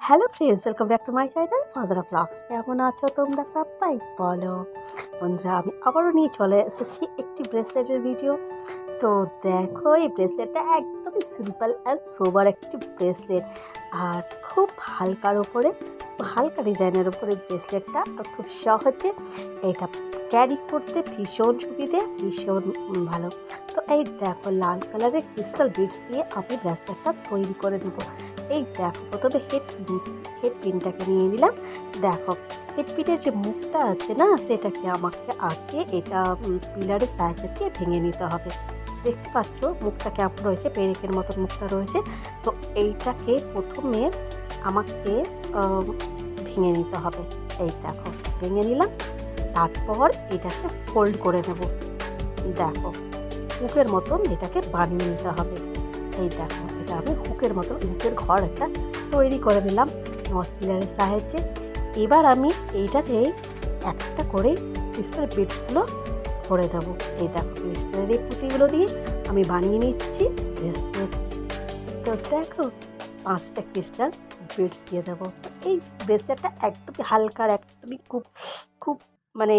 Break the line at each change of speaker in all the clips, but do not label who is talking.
Hello friends welcome back to my channel father vlogs কেমন আছো তোমরা সবাই? বলো। বন্ধুরা, আমি আবারও নিয়ে চলে এসেছি একটি ব্রেসলেটের ভিডিও তো দেখো, এই ব্রেসলেটটা একদমই সিম্পল অ্যান্ড সোবার একটি ব্রেসলেট আর খুব হালকার ওপরে হালকা ডিজাইনের ওপরে ব্রেসলেটটা আর খুব সহজে এটা ক্যারি করতে ভীষণ সুবিধে, ভীষণ ভালো। তো এই দেখো লাল কালারের ক্রিস্টাল বিডস দিয়ে আমি ব্রেসলেটটা তৈরি করে দেবো এই দেখো প্রথমে হেড পিন হেড পিনটাকে নিয়ে নিলাম। দেখো হেড পিনের যে মুখটা আছে না, সেটাকে আমাকে আগে এটা পিলারের সাহায্যে দিয়ে ভেঙে নিতে হবে। দেখতে পাচ্ছ মুখটা কেমন রয়েছে, পেরেকের মতো মুখটা রয়েছে। তো এইটাকে প্রথমে আমাকে ভেঙে নিতে হবে। এই দেখো, ভেঙে নিলাম, তারপর এটাকে ফোল্ড করে নেব। দেখো হুকের মতন এটাকে বানিয়ে নিতে হবে। এই দেখো, এটা আমি হুকের মতো হুকের ঘর একটা তৈরি করে নিলাম নচ পিলারের সাহায্যে। এবার আমি এইটাতে একটা করে ক্রিস্টাল বিটসগুলো ভরে দেবো। এই দেখো ক্রিস্টালের এই পুঁতিগুলো দিয়ে আমি বানিয়ে নিচ্ছি। দেখো, পাঁচটা ক্রিস্টাল বিটস দিয়ে দেবো। এই ব্রেসলেটটা একদমই হালকার একদমই খুব খুব মানে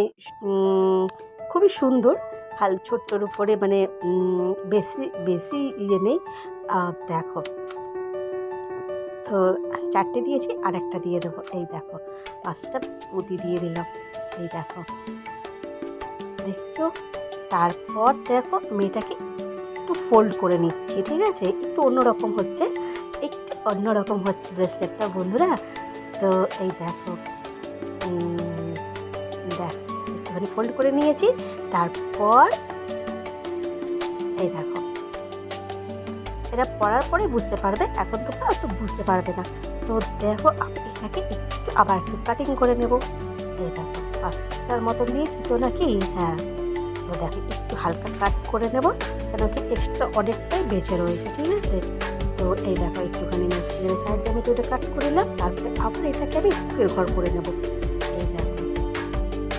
খুবই সুন্দর। হাল, ছোট্টর উপরে মানে বেশি বেশি ইয়ে নেই। দেখো। তো চারটে দিয়েছি, আর একটা দিয়ে দেবো। এই দেখো, পাঁচটা পুঁতি দিয়ে দিলাম। এই দেখো। দেখছ তারপর দেখো, মেয়েটাকে একটু ফোল্ড করে নিচ্ছি, ঠিক আছে? একটু অন্যরকম হচ্ছে। একটু অন্যরকম হচ্ছে ব্রেসলেটটা, বন্ধুরা। তো এই দেখো দেখ, একটুখানি ফোল্ড করে নিয়েছি। তারপর এই দেখো, এটা পড়ার পরে বুঝতে পারবে, এখন তোমরা অত বুঝতে পারবে না। তো দেখো, এটাকে একটু আবার একটু কাটিং করে নেব। এই দেখো, পাঁচটার মতন দিয়েছি তো নাকি? হ্যাঁ। তো দেখো, একটু হালকা কাট করে নেব, কেন কি এক্সট্রা অনেকটাই বেঁচে রয়েছে, ঠিক আছে? তো এই দেখো একটুখানি মেশিনের সাহায্যে আমি তো এটা কাট করে নিলাম, তারপরে আবার এটাকে আমি হুকের ঘর করে নেব। এই দেখো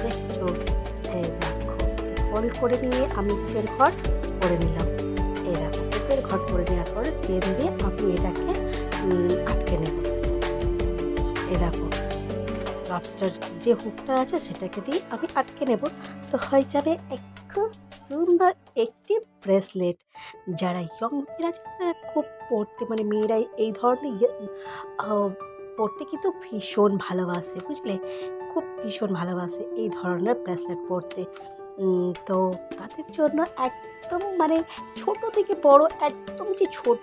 দেখছ এই দেখো ফোল্ড করে নিয়ে আমি হুকের ঘর করে নিলাম। এই দেখো হুকের ঘর করে নেওয়ার পরে চেন দিয়ে আমি এটাকে আটকে নেব। এই দেখো লবস্টার যে হুকটা আছে সেটাকে দিয়ে আমি আটকে নেব। তো হয়ে যাবে খুব সুন্দর ব্রেসলেট যারা ইয়ং মেয়েরা আছে তারা খুব পড়তে মানে মেয়েরা এই ধরনের ইয়ে- পড়তে কিন্তু ভীষণ ভালোবাসে বুঝলে? খুব ভীষণ ভালোবাসে এই ধরনের ব্রেসলেট উম, তো তাদের জন্য একদম মানে ছোট থেকে বড় একদম যে ছোট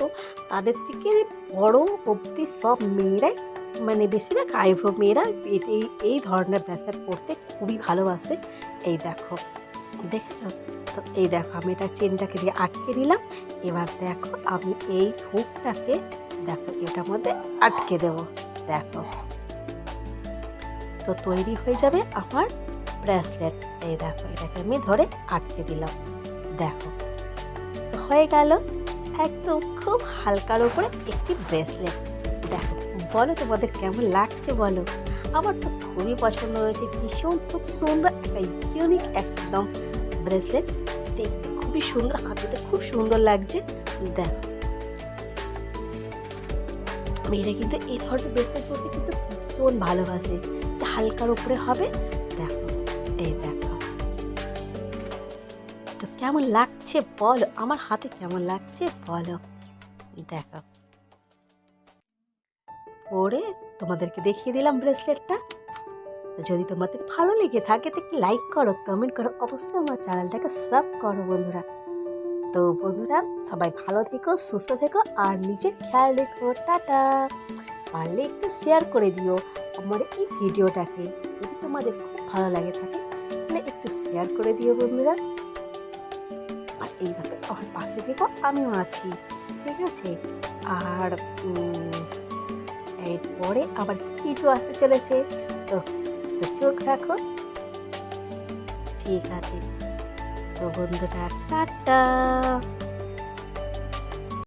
তাদের থেকে বড় অবধি সব মেয়েরাই মানে বেশিরভাগ আইব্রো মেয়েরা এই এই ধরনের ব্রেসলেট পরতে খুবই ভালোবাসে। এই দেখো, দেখেছ? তো এই দেখো, আমি এটা চেনটাকে দিয়ে আটকে নিলাম। এবার দেখো, আমি এই হুকটাকে দেখো, এটার মধ্যে আটকে দেবো। দেখো। তো তৈরি হয়ে যাবে আমার ব্রেসলেট। এই দেখো, এটাকে আমি ধরে আটকে দিলাম। দেখো, হয়ে গেল একদম খুব হালকার উপরে একটি ব্রেসলেট। বলো তোমাদের কেমন লাগছে বলো? আমার তো খুবই পছন্দ হয়েছে, ভীষণ খুব সুন্দর একটা ইউনিক একদম ব্রেসলেট দেখতে খুবই সুন্দর, হাতেতে খুব সুন্দর লাগছে। দেখো। মেয়েরা কিন্তু এই ধরনের ব্রেসলেট পরতে কিন্তু ভীষণ ভালোবাসে। হালকার উপরে হবে, দেখো, এই দেখো। তো কেমন লাগছে বলো? আমার হাতে কেমন লাগছে বলো? দেখো। পরে তোমাদেরকে দেখিয়ে দিলাম ব্রেসলেটটা। যদি তোমাদের ভালো লেগে থাকে তো লাইক করো কমেন্ট করো, অবশ্যই আমার চ্যানেলটাকে সাব করো বন্ধুরা। তো বন্ধুরা, সবাই ভালো থেকো, সুস্থ থেকো, আর নিজের খেয়াল রেখো। টাটা। পারলে একটু শেয়ার করে দিও আমার এই ভিডিওটাকে। যদি তোমাদের খুব ভালো লাগে থাকে, তাহলে একটু শেয়ার করে দিও বন্ধুরা। আর এইভাবে আমার পাশে থেকো, আমিও আছি। ঠিক আছে? আর এরপরে আবার কিটু আসতে চলেছে। তো তো চোখ রাখো। ঠিক আছে। তো বন্ধুরা টাটা।